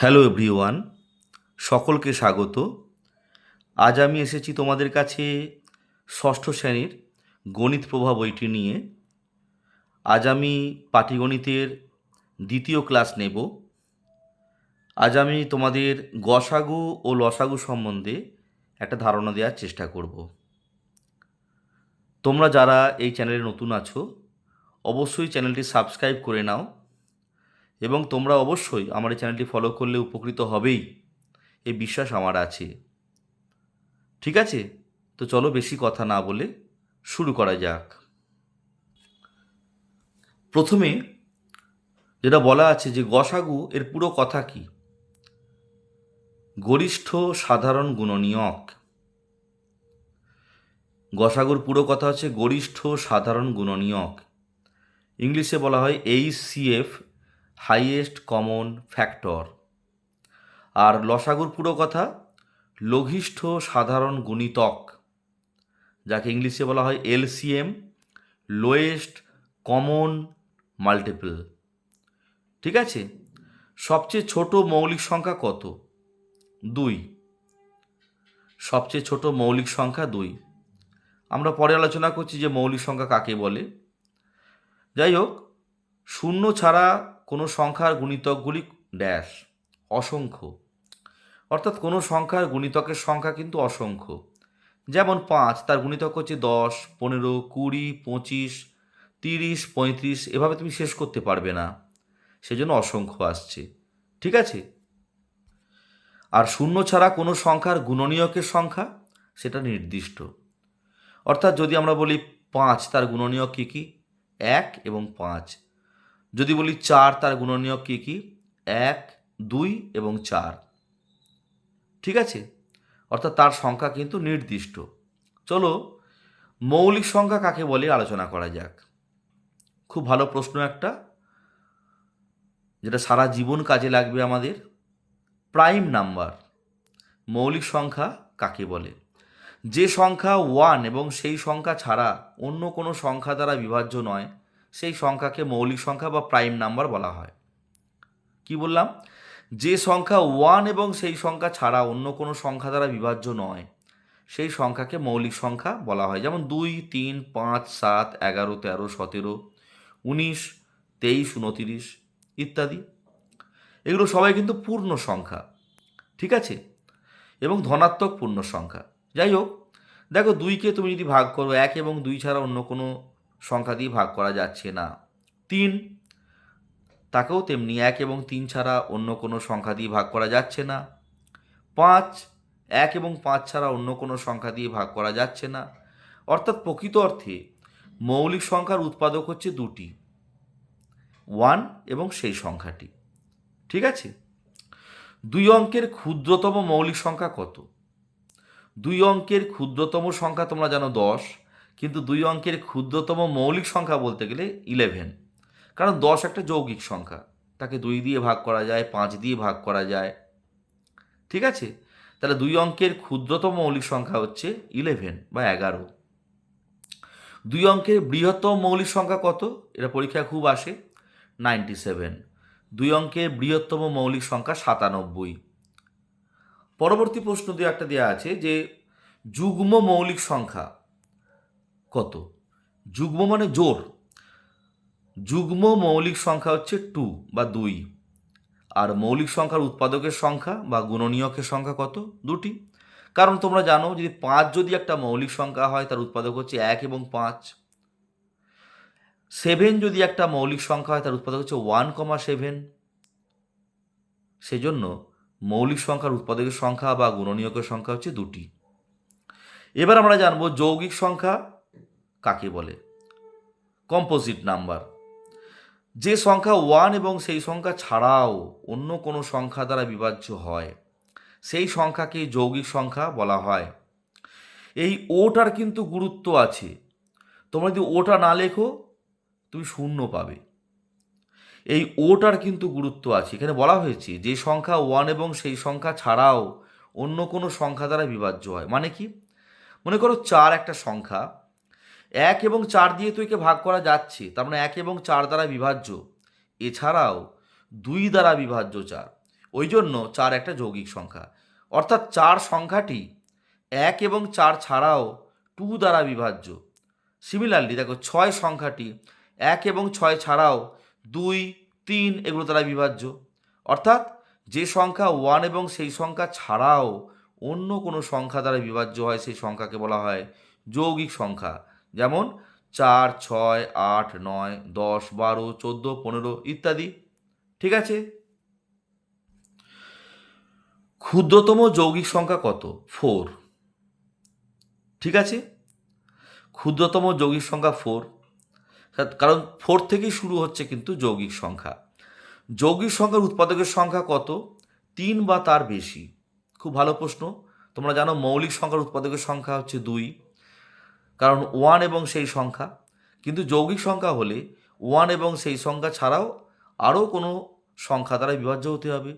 Hello everyone সকলকে স্বাগত। আজ আমি এসেছি তোমাদের কাছে ষষ্ঠ শ্রেণির গণিত প্রভা বইটি নিয়ে। আজ আমি পাটিগণিতের দ্বিতীয় ক্লাস নেব। আজ আমি তোমাদের গসাগু ও লসাগু সম্বন্ধে একটা ধারণা দেওয়ার চেষ্টা করব। তোমরা যারা এই চ্যানেলে নতুন আছো, অবশ্যই চ্যানেলটি সাবস্ক্রাইব করে নাও। এবং তোমরা অবশ্যই আমার এই চ্যানেলটি ফলো করলে উপকৃত হবেই। এই বিশ্বাস আমার আছে। ঠিক আছে? তো চলো বেশি কথা না বলে শুরু করা যাক। প্রথমে যেটা বলা আছে যে গসাগু এর পুরো কথা কি? গরিষ্ঠ সাধারণ গুণনীয়ক। গসাগুর পুরো কথা হচ্ছে গরিষ্ঠ সাধারণ গুণনীয়ক। ইংলিশে বলা হয় H CF highest common factor. আর লসাগুর পুরো কথা, লঘিষ্ঠ সাধারণ গুণিতক, যাকে ইংলিশে বলা হয় এলসিএম, লোয়েস্ট কমন মাল্টিপল। ঠিক আছে? সবচেয়ে ছোট মৌলিক সংখ্যা কত? দুই। সবচেয়ে ছোট মৌলিক সংখ্যা দুই। আমরা পরে আলোচনা করছি যে মৌলিক সংখ্যা কাকে বলে। যাই হোক, শূন্য ছাড়া কোনো সংখ্যার গুণিতকগুলি ড্যাশ অসংখ্য। অর্থাৎ কোনো সংখ্যার গুণিতকের সংখ্যা কিন্তু অসংখ্য। যেমন পাঁচ, তার গুণিতক হচ্ছে দশ, পনেরো, কুড়ি, পঁচিশ, তিরিশ, পঁয়ত্রিশ, এভাবে তুমি শেষ করতে পারবে না। সেজন্য অসংখ্য আসছে। ঠিক আছে? আর শূন্য ছাড়া কোনো সংখ্যার গুণনীয়কের সংখ্যা, সেটা নির্দিষ্ট। অর্থাৎ যদি আমরা বলি পাঁচ, তার গুণনীয়ক কী কী? এক এবং পাঁচ। যদি বলি চার, তার গুণনীয়ক কী কী? এক, দুই এবং চার। ঠিক আছে? অর্থাৎ তার সংখ্যা কিন্তু নির্দিষ্ট। চলো, মৌলিক সংখ্যা কাকে বলে আলোচনা করা যাক। খুব ভালো প্রশ্ন একটা, যেটা সারা জীবন কাজে লাগবে আমাদের। প্রাইম নাম্বার, মৌলিক সংখ্যা কাকে বলে? যে সংখ্যা ওয়ান এবং সেই সংখ্যা ছাড়া অন্য কোনো সংখ্যা দ্বারা বিভাজ্য নয় সেই সংখ্যাকে মৌলিক সংখ্যা বা প্রাইম নাম্বার বলা হয়। কি বললাম? যে সংখ্যা ওয়ান এবং সেই সংখ্যা ছাড়া অন্য কোনো সংখ্যা দ্বারা বিভাজ্য নয়, সেই সংখ্যাকে মৌলিক সংখ্যা বলা হয়। যেমন দুই, তিন, পাঁচ, সাত, এগারো, তেরো, সতেরো, উনিশ, তেইশ, উনতিরিশ ইত্যাদি। এগুলো সবাই কিন্তু পূর্ণ সংখ্যা, ঠিক আছে? এবং ধনাত্মক পূর্ণ সংখ্যা। যাই হোক, দেখো দুইকে তুমি যদি ভাগ করো, এক এবং দুই ছাড়া অন্য কোনো সংখ্যা দিয়ে ভাগ করা যাচ্ছে না। তিন, তাকেও তেমনি এক এবং তিন ছাড়া অন্য কোনো সংখ্যা দিয়ে ভাগ করা যাচ্ছে না। পাঁচ, এক এবং পাঁচ ছাড়া অন্য কোনো সংখ্যা দিয়ে ভাগ করা যাচ্ছে না। অর্থাৎ প্রকৃত অর্থে মৌলিক সংখ্যার উৎপাদক হচ্ছে দুটি, ওয়ান এবং সেই সংখ্যাটি। ঠিক আছে? দুই অঙ্কের ক্ষুদ্রতম মৌলিক সংখ্যা কত? দুই অঙ্কের ক্ষুদ্রতম সংখ্যা তোমরা জানো দশ কিন্তু দুই অঙ্কের ক্ষুদ্রতম মৌলিক সংখ্যা বলতে গেলে ইলেভেন কারণ দশ একটা যৌগিক সংখ্যা। তাকে দুই দিয়ে ভাগ করা যায়, পাঁচ দিয়ে ভাগ করা যায়। ঠিক আছে? তাহলে দুই অঙ্কের ক্ষুদ্রতম মৌলিক সংখ্যা হচ্ছে ইলেভেন বা এগারো। দুই অঙ্কের বৃহত্তম মৌলিক সংখ্যা কত? এটা পরীক্ষা খুব আসে। নাইনটি সেভেন দুই অঙ্কের বৃহত্তম মৌলিক সংখ্যা সাতানব্বই। পরবর্তী প্রশ্ন দিয়ে একটা দেওয়া আছে যে যুগ্ম মৌলিক সংখ্যা কত? যুগ্ম মানে জোর। যুগ্ম মৌলিক সংখ্যা হচ্ছে টু বা দুই। আর মৌলিক সংখ্যার উৎপাদকের সংখ্যা বা গুণনীয়কের সংখ্যা কত? দুটি। কারণ তোমরা জানো যদি পাঁচ যদি একটা মৌলিক সংখ্যা হয়, তার উৎপাদক হচ্ছে এক এবং পাঁচ। সেভেন যদি একটা মৌলিক সংখ্যা হয়, তার উৎপাদক হচ্ছে ওয়ান কমা সেভেন। সেজন্য মৌলিক সংখ্যার উৎপাদকের সংখ্যা বা গুণনীয়কের সংখ্যা হচ্ছে দুটি। এবার আমরা জানব যৌগিক সংখ্যা কাকে বলে? কম্পোজিট নাম্বার যে সংখ্যা ওয়ান এবং সেই সংখ্যা ছাড়াও অন্য কোনো সংখ্যা দ্বারা বিভাজ্য হয়, সেই সংখ্যাকে যৌগিক সংখ্যা বলা হয়। এই ওটার কিন্তু গুরুত্ব আছে। তোমরা যদি ওটা না লেখো, তুমি শূন্য পাবে। এই ওটার কিন্তু গুরুত্ব আছে। এখানে বলা হয়েছে, যে সংখ্যা ওয়ান এবং সেই সংখ্যা ছাড়াও অন্য কোনো সংখ্যা দ্বারা বিভাজ্য হয়। মানে কি? মনে করো চার একটা সংখ্যা এক এবং চার দিয়ে তো একে ভাগ করা যাচ্ছে, তার মানে এক এবং চার দ্বারা বিভাজ্য। এছাড়াও দুই দ্বারা বিভাজ্য চার, ওই জন্য চার একটা যৌগিক সংখ্যা। অর্থাৎ চার সংখ্যাটি এক এবং চার ছাড়াও টু দ্বারা বিভাজ্য। সিমিলারলি দেখো ছয় সংখ্যাটি এক এবং ছয় ছাড়াও দুই, তিন এগুলো দ্বারা বিভাজ্য। অর্থাৎ যে সংখ্যা ওয়ান এবং সেই সংখ্যা ছাড়াও অন্য কোনো সংখ্যা দ্বারা বিভাজ্য হয়, সেই সংখ্যাকে বলা হয় যৌগিক সংখ্যা। যেমন চার, ছয়, আট, নয়, দশ, বারো, চোদ্দ, পনেরো ইত্যাদি। ঠিক আছে? ক্ষুদ্রতম যৌগিক সংখ্যা কত? ফোর। ঠিক আছে? ক্ষুদ্রতম যৌগিক সংখ্যা ফোর। কারণ ফোর থেকেই শুরু হচ্ছে কিন্তু যৌগিক সংখ্যা। যৌগিক সংখ্যার উৎপাদকের সংখ্যা কত? তিন বা তার বেশি। খুব ভালো প্রশ্ন। তোমরা জানো মৌলিক সংখ্যার উৎপাদকের সংখ্যা হচ্ছে দুই। কারণ ওয়ান এবং সেই সংখ্যা, কিন্তু যৌগিক সংখ্যা হলে ওয়ান এবং সেই সংখ্যা ছাড়াও আরও কোনো সংখ্যা দ্বারা বিভাজ্য হতে হবে।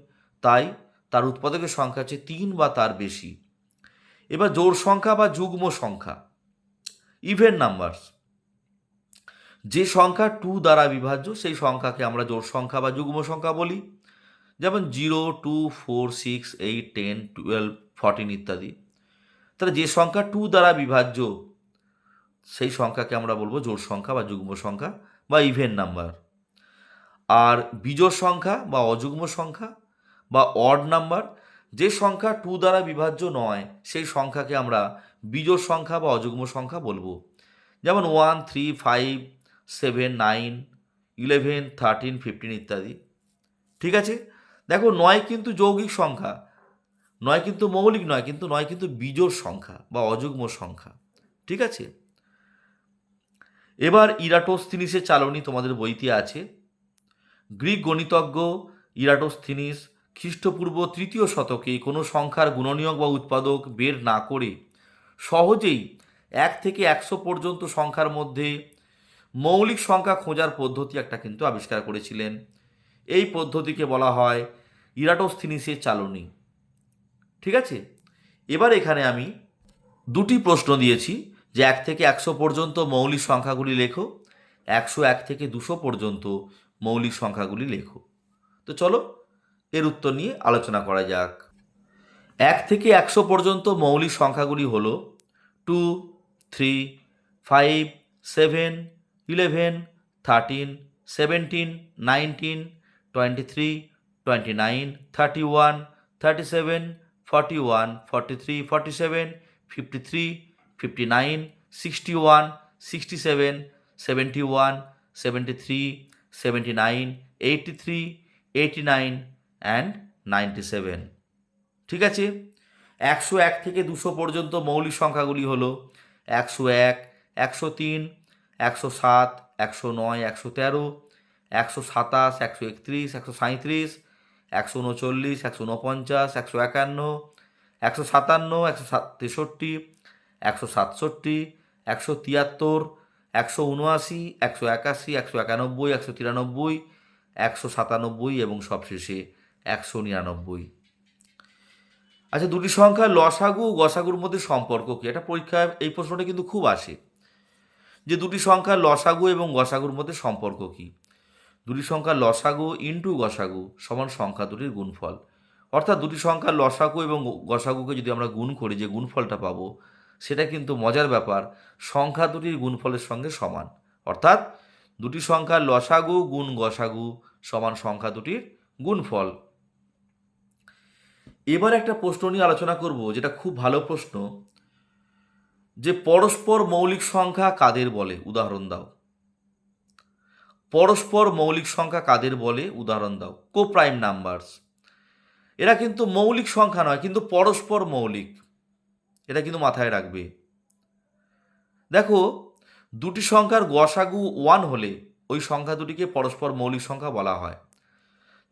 তাই তার উৎপাদকের সংখ্যা হচ্ছে তিন বা তার বেশি। এবার জোড় সংখ্যা বা যুগ্ম সংখ্যা ইভেন নাম্বারস যে সংখ্যা টু দ্বারা বিভাজ্য, সেই সংখ্যাকে আমরা জোড় সংখ্যা বা যুগ্ম সংখ্যা বলি। যেমন zero two four six eight ten twelve fourteen ইত্যাদি। তাহলে যে সংখ্যা টু দ্বারা বিভাজ্য সেই সংখ্যাকে আমরা বলব জোড় সংখ্যা বা যুগ্ম সংখ্যা বা ইভেন নাম্বার আর বিজোড় সংখ্যা বা অযুগ্ম সংখ্যা বা অড নাম্বার যে সংখ্যা টু দ্বারা বিভাজ্য নয়, সেই সংখ্যাকে আমরা বিজোড় সংখ্যা বা অযুগ্ম সংখ্যা বলব। যেমন one three five seven nine eleven thirteen fifteen ইত্যাদি। ঠিক আছে? দেখো, নয় কিন্তু যৌগিক সংখ্যা, নয় কিন্তু মৌলিক নয়, কিন্তু নয় কিন্তু বিজোড় সংখ্যা বা অযুগ্ম সংখ্যা। ঠিক আছে? এবার ইরাটোস্থিনিসের চালনী তোমাদের বইতে আছে। গ্রিক গণিতজ্ঞ ইরাটোস্থিনিস খ্রিস্টপূর্ব তৃতীয় শতকে কোনো সংখ্যার গুণনীয়ক বা উৎপাদক বের না করে সহজেই এক থেকে একশো পর্যন্ত সংখ্যার মধ্যে মৌলিক সংখ্যা খোঁজার পদ্ধতি একটা কিন্তু আবিষ্কার করেছিলেন। এই পদ্ধতিকে বলা হয় ইরাটোস্থিনিসের চালনী। ঠিক আছে? এবার এখানে আমি দুটি প্রশ্ন দিয়েছি। যে এক থেকে একশো পর্যন্ত মৌলিক সংখ্যাগুলি লেখো, একশো এক থেকে দুশো পর্যন্ত মৌলিক সংখ্যাগুলি লেখো। তো চলো, এর উত্তর নিয়ে আলোচনা করা যাক। এক থেকে একশো পর্যন্ত মৌলিক সংখ্যাগুলি হল two three five seven eleven thirteen seventeen nineteen twenty three twenty nine thirty one thirty seven forty one forty three forty seven fifty three fifty nine sixty one sixty seven seventy one seventy three seventy nine eighty three eighty nine and ninety seven ঠিক আছে? একশো এক থেকে দুশো পর্যন্ত মৌলিক সংখ্যাগুলি হলো একশো এক, একশো তিন, একশো সাত, একশো নয়, একশো তেরো, একশো সাতাশ, একশো একত্রিশ, একশো সাঁত্রিশ একশো উনচল্লিশ, একশো উনপঞ্চাশ, একশো একান্ন, একশো সাতান্ন, একশো সাত তেষট্টি একশো সাতষট্টি, একশো তিয়াত্তর, একশো উনআশি, একশো একাশি, একশো একানব্বই, একশো তিরানব্বই, একশো সাতানব্বই এবং সবশেষে একশো নিরানব্বই। আচ্ছা দুটি সংখ্যা লসাগু গসাগুর মধ্যে সম্পর্ক কি? এটা পরীক্ষায় এই প্রশ্নটা কিন্তু খুব আসে। যে দুটি সংখ্যা লসাগু এবং গসাগুর মধ্যে সম্পর্ক কি? দুটি সংখ্যার লসাগু ইন্টু গসাগু সমান সংখ্যা দুটির গুণফল। অর্থাৎ দুটি সংখ্যার লসাগু এবং গসাগুকে যদি আমরা গুণ করি, যে গুণফলটা পাবো সেটা কিন্তু মজার ব্যাপার। সংখ্যা দুটির গুণফলের সঙ্গে সমান। অর্থাৎ দুটি সংখ্যার লসাগু গুণ গসাগু সমান সংখ্যা দুটির গুণফল। এবার একটা প্রশ্ন নিয়ে আলোচনা করব, যেটা খুব ভালো প্রশ্ন। যে পরস্পর মৌলিক সংখ্যা কাদের বলে? উদাহরণ দাও। পরস্পর মৌলিক সংখ্যা কাদের বলে? উদাহরণ দাও। Coprime numbers. এরা কিন্তু মৌলিক সংখ্যা নয়, কিন্তু পরস্পর মৌলিক। এটা কিন্তু মাথায় রাখবে। দেখো, দুটি সংখ্যার গসাগু ওয়ান হলে ওই সংখ্যা দুটিকে পরস্পর মৌলিক সংখ্যা বলা হয়।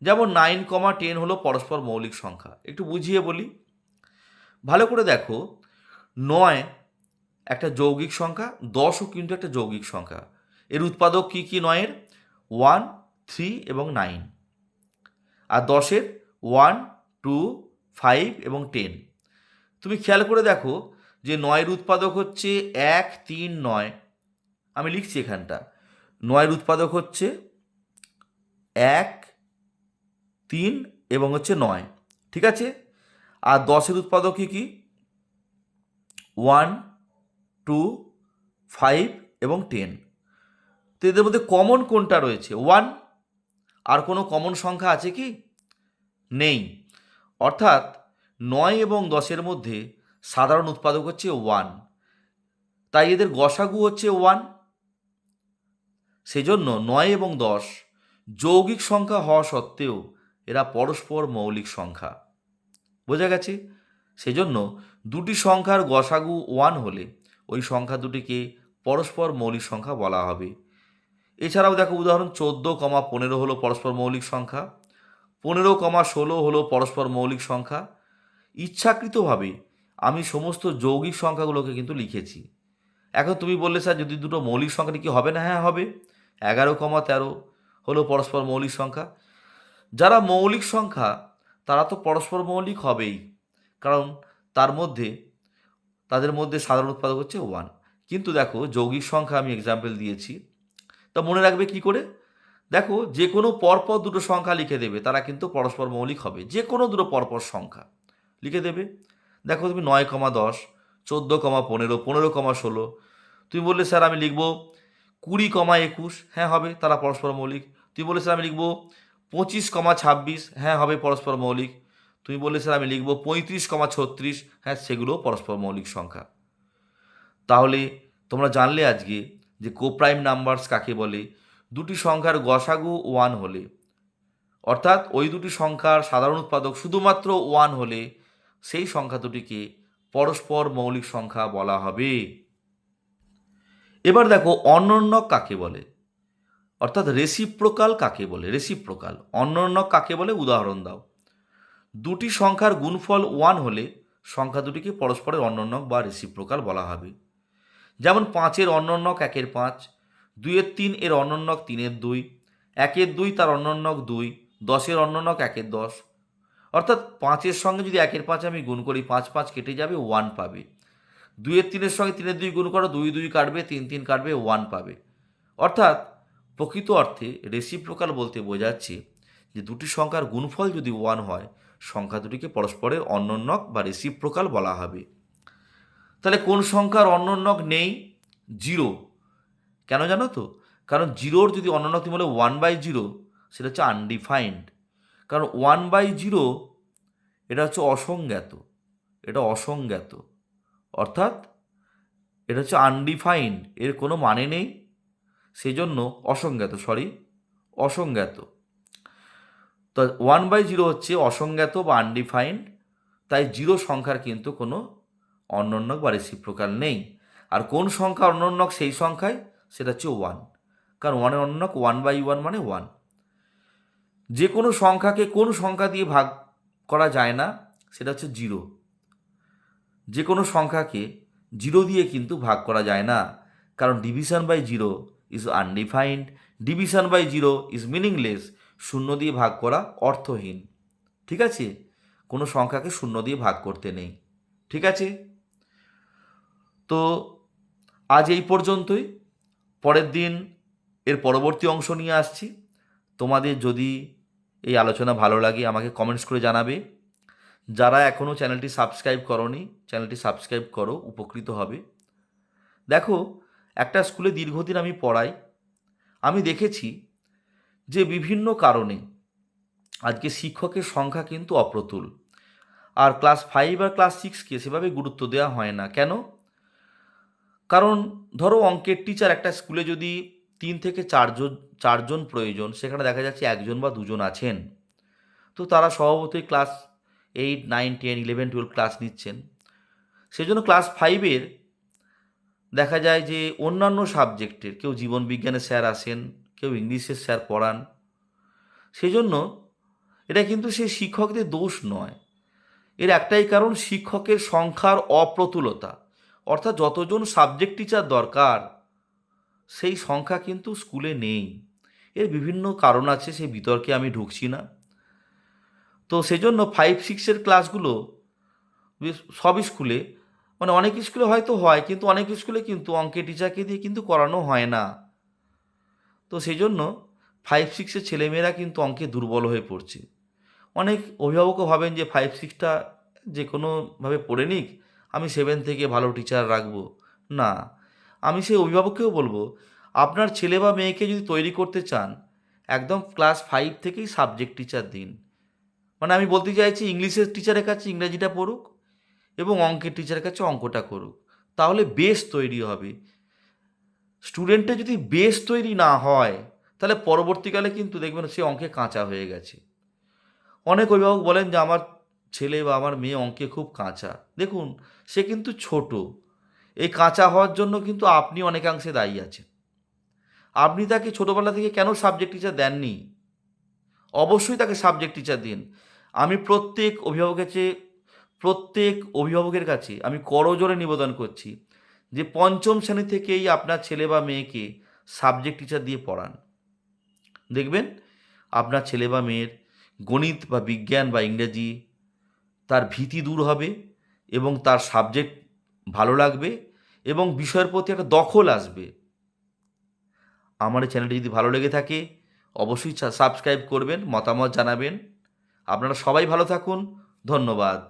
যেমন নাইন কমা টেন হলো পরস্পর মৌলিক সংখ্যা। একটু বুঝিয়ে বলি। ভালো করে দেখো, নয় একটা যৌগিক সংখ্যা, দশও কিন্তু একটা যৌগিক সংখ্যা। এর উৎপাদক কী কী নয়ের? ওয়ান থ্রি এবং নাইন আর দশের ওয়ান টু ফাইভ এবং টেন তুমি খেয়াল করে দেখো যে নয়ের উৎপাদক হচ্ছে এক, তিন, নয়। আমি লিখছি এখানটা। নয়ের উৎপাদক হচ্ছে এক, তিন এবং হচ্ছে নয়। ঠিক আছে? আর দশের উৎপাদক কী কী? ওয়ান, টু, ফাইভ এবং টেন। তো এদের মধ্যে কমন কোনটা রয়েছে? ওয়ান। আর কোনো কমন সংখ্যা আছে কি? নেই। অর্থাৎ নয় এবং দশের মধ্যে সাধারণ উৎপাদক হচ্ছে ওয়ান। তাই এদের গসাগু হচ্ছে ওয়ান। সেজন্য নয় এবং দশ যৌগিক সংখ্যা হওয়া সত্ত্বেও এরা পরস্পর মৌলিক সংখ্যা। বোঝা গেছে? সেজন্য দুটি সংখ্যার গসাগু ওয়ান হলে ওই সংখ্যা দুটিকে পরস্পর মৌলিক সংখ্যা বলা হবে। এছাড়াও দেখো উদাহরণ চোদ্দ কমা পনেরো হলো পরস্পর মৌলিক সংখ্যা, পনেরো কমা ষোলো হলো পরস্পর মৌলিক সংখ্যা ইচ্ছাকৃতভাবে আমি সমস্ত যৌগিক সংখ্যাগুলোকে কিন্তু লিখেছি। এখন তুমি বললে, স্যার, যদি দুটো মৌলিক সংখ্যা কি হবে না? হ্যাঁ হবে। এগারো কমা তেরো হলো পরস্পর মৌলিক সংখ্যা। যারা মৌলিক সংখ্যা, তারা তো পরস্পর মৌলিক হবেই। কারণ তার মধ্যে, তাদের মধ্যে সাধারণ উৎপাদক হচ্ছে ওয়ান কিন্তু দেখো, যৌগিক সংখ্যা আমি এক্সাম্পল দিয়েছি। তা মনে রাখবে কি করে? দেখো, যে কোনো পরপর দুটো সংখ্যা লিখে দেবে, তারা কিন্তু পরস্পর মৌলিক হবে। যে কোনো দুটো পরপর সংখ্যা। লিখে দেবে। দেখো তুমি নয় কমা দশ, চোদ্দ কমা পনেরো পনেরো কমা ষোলো। তুমি বললে, স্যার, আমি লিখব কুড়ি কমা একুশ। হ্যাঁ হবে, তারা পরস্পর মৌলিক। তুমি বললে, স্যার, আমি লিখব পঁচিশ কমা ছাব্বিশ। হ্যাঁ হবে, পরস্পর মৌলিক। তুমি বললে, স্যার, আমি লিখব পঁয়ত্রিশ কমা ছত্রিশ। হ্যাঁ সেগুলো পরস্পর মৌলিক সংখ্যা। তাহলে তোমরা জানলে আজকে যে কোপ্রাইম নাম্বারস কাকে বলে? দুটি সংখ্যার গসাগু ওয়ান হলে, অর্থাৎ ওই দুটি সংখ্যার সাধারণ উৎপাদক শুধুমাত্র ওয়ান হলে সেই সংখ্যা দুটিকে পরস্পর মৌলিক সংখ্যা বলা হবে। এবার দেখো অনন্যক কাকে বলে? অর্থাৎ রেসিপ্রোকাল কাকে বলে? রেসিপ্রোকাল অনন্যক কাকে বলে? উদাহরণ দাও। দুটি সংখ্যার গুণফল ওয়ান হলে সংখ্যা দুটিকে পরস্পরের অনন্যক বা রেসিপ্রোকাল বলা হবে। যেমন পাঁচের অনন্যক একের পাঁচ, দুইয়ের তিন এর অনন্যক তিনের দুই, একের দুই তার অনন্যক দুই, দশের অনন্যক একের দশ অর্থাৎ পাঁচের সঙ্গে যদি একের পাঁচ আমি গুণ করি, পাঁচ পাঁচ কেটে যাবে ওয়ান পাবে। দুইয়ের তিনের সঙ্গে তিনের দুই গুণ করো, দুই দুই কাটবে, তিন তিন কাটবে ওয়ান পাবে। অর্থাৎ প্রকৃত অর্থে রেসিপ্রোকাল বলতে বোঝাচ্ছে যে দুটি সংখ্যার গুণফল যদি ওয়ান হয়, সংখ্যা দুটিকে পরস্পরের অন্যন্যক বা রেসিপ্রোকাল বলা হবে। তাহলে কোন সংখ্যার অন্যন্যক নেই? জিরো কেন জানো তো? কারণ জিরোর যদি অন্যন্যক তুমি বলে ওয়ান বাই জিরো সেটা হচ্ছে আনডিফাইন্ড কারণ ওয়ান বাই জিরো এটা হচ্ছে অসংজ্ঞাত, এটা অসংজ্ঞাত। অর্থাৎ এটা হচ্ছে আনডিফাইন্ড এর কোনো মানে নেই সেই জন্য অসংজ্ঞাত সরি অসংজ্ঞাত। তো ওয়ান বাই জিরো হচ্ছে অসংজ্ঞাত বা আনডিফাইন্ড তাই জিরো সংখ্যার কিন্তু কোনো অন্যন্যক বা রেসিপ্রোকাল নেই। আর কোন সংখ্যা অন্যন্যক সেই সংখ্যায় সেটা হচ্ছে ওয়ান কারণ ওয়ানের অন্যন্যক ওয়ান বাই ওয়ান মানে ওয়ান যে কোনো সংখ্যাকে কোন সংখ্যা দিয়ে ভাগ করা যায় না, সেটা হচ্ছে জিরো। যে কোনো সংখ্যাকে জিরো দিয়ে কিন্তু ভাগ করা যায় না, কারণ division by zero is undefined division by zero is meaningless শূন্য দিয়ে ভাগ করা অর্থহীন। ঠিক আছে? কোনো সংখ্যাকে শূন্য দিয়ে ভাগ করতে নেই। ঠিক আছে? তো আজ এই পর্যন্তই। পরের দিন এর পরবর্তী অংশ নিয়ে আসছি। তোমাদের যদি এই আলোচনা ভালো লাগে, আমাকে কমেন্টস করে জানাবে। যারা এখনও চ্যানেলটি সাবস্ক্রাইব করনি চ্যানেলটি সাবস্ক্রাইব করো, উপকৃত হবে। দেখো, একটা স্কুলে দীর্ঘদিন আমি পড়াই। আমি দেখেছি যে বিভিন্ন কারণে আজকে শিক্ষকের সংখ্যা কিন্তু অপ্রতুল। আর ক্লাস ফাইভ আর ক্লাস সিক্সকে সেভাবে গুরুত্ব দেওয়া হয় না। কেন? কারণ ধরো অঙ্কের টিচার একটা স্কুলে যদি তিন থেকে চারজন চারজন প্রয়োজন, সেখানে দেখা যাচ্ছে একজন বা দুজন আছেন। তো তারা স্বভাবতই class eight nine ten eleven twelve class নিচ্ছেন। সেজন্য ক্লাস ফাইভের দেখা যায় যে অন্যান্য সাবজেক্টের কেউ জীবন বিজ্ঞানের স্যার আসেন, কেউ ইংলিশের স্যার পড়ান। সেজন্য এটা কিন্তু সেই শিক্ষকদের দোষ নয়। এর একটাই কারণ শিক্ষকের সংখ্যার অপ্রতুলতা। অর্থাৎ যতজন সাবজেক্ট টিচার দরকার সেই সংখ্যা কিন্তু স্কুলে নেই। এর বিভিন্ন কারণ আছে সেই বিতর্কে আমি ঢুকছি না। তো সেজন্য ফাইভ সিক্সের ক্লাসগুলো সব স্কুলে। মানে অনেক স্কুলে হয়তো হয়, কিন্তু অনেক স্কুলে কিন্তু অঙ্কের টিচারকে দিয়ে কিন্তু করানো হয় না। তো সেই জন্য ফাইভ সিক্সের ছেলেমেয়েরা কিন্তু অঙ্কে দুর্বল হয়ে পড়ছে। অনেক অভিভাবকও ভাবেন যে ফাইভ সিক্সটা যে কোনোভাবে পড়ে নিক, আমি সেভেন থেকে ভালো টিচার রাখব। না আমি সেই অভিভাবককেও বলব, আপনার ছেলে বা মেয়েকে যদি তৈরি করতে চান, একদম ক্লাস ফাইভ থেকেই সাবজেক্ট টিচার দিন। মানে আমি বলতে চাইছি, ইংলিশের টিচারের কাছে ইংরাজিটা পড়ুক এবং অঙ্কের টিচারের কাছে অঙ্কটা করুক, তাহলে বেস তৈরি হবে। স্টুডেন্টের যদি বেস তৈরি না হয়, তাহলে পরবর্তীকালে কিন্তু দেখবেন সে অঙ্কে কাঁচা হয়ে গেছে। অনেক অভিভাবক বলেন যে, আমার ছেলে বা আমার মেয়ে অঙ্কে খুব কাঁচা। দেখুন, সে কিন্তু ছোট। এই কাঁচা হওয়ার জন্য কিন্তু আপনি অনেকাংশে দায়ী আছেন। আপনি তাকে ছোটোবেলা থেকে কেন সাবজেক্ট টিচার দেননি? অবশ্যই তাকে সাবজেক্ট টিচার দিন। আমি প্রত্যেক অভিভাবকের কাছে প্রত্যেক অভিভাবকের কাছে আমি করজোরে নিবেদন করছি যে পঞ্চম শ্রেণি থেকেই আপনার ছেলে বা মেয়েকে সাবজেক্ট টিচার দিয়ে পড়ান। দেখবেন আপনার ছেলে বা মেয়ের গণিত বা বিজ্ঞান বা ইংরেজি তার ভীতি দূর হবে এবং তার সাবজেক্ট ভালো লাগবে এবং বিষয়ের প্রতি একটা দখল আসবে। আমার এই চ্যানেলটি যদি ভালো লেগে থাকে, অবশ্যই সাবস্ক্রাইব করবেন, মতামত জানাবেন। আপনারা সবাই ভালো থাকুন। ধন্যবাদ।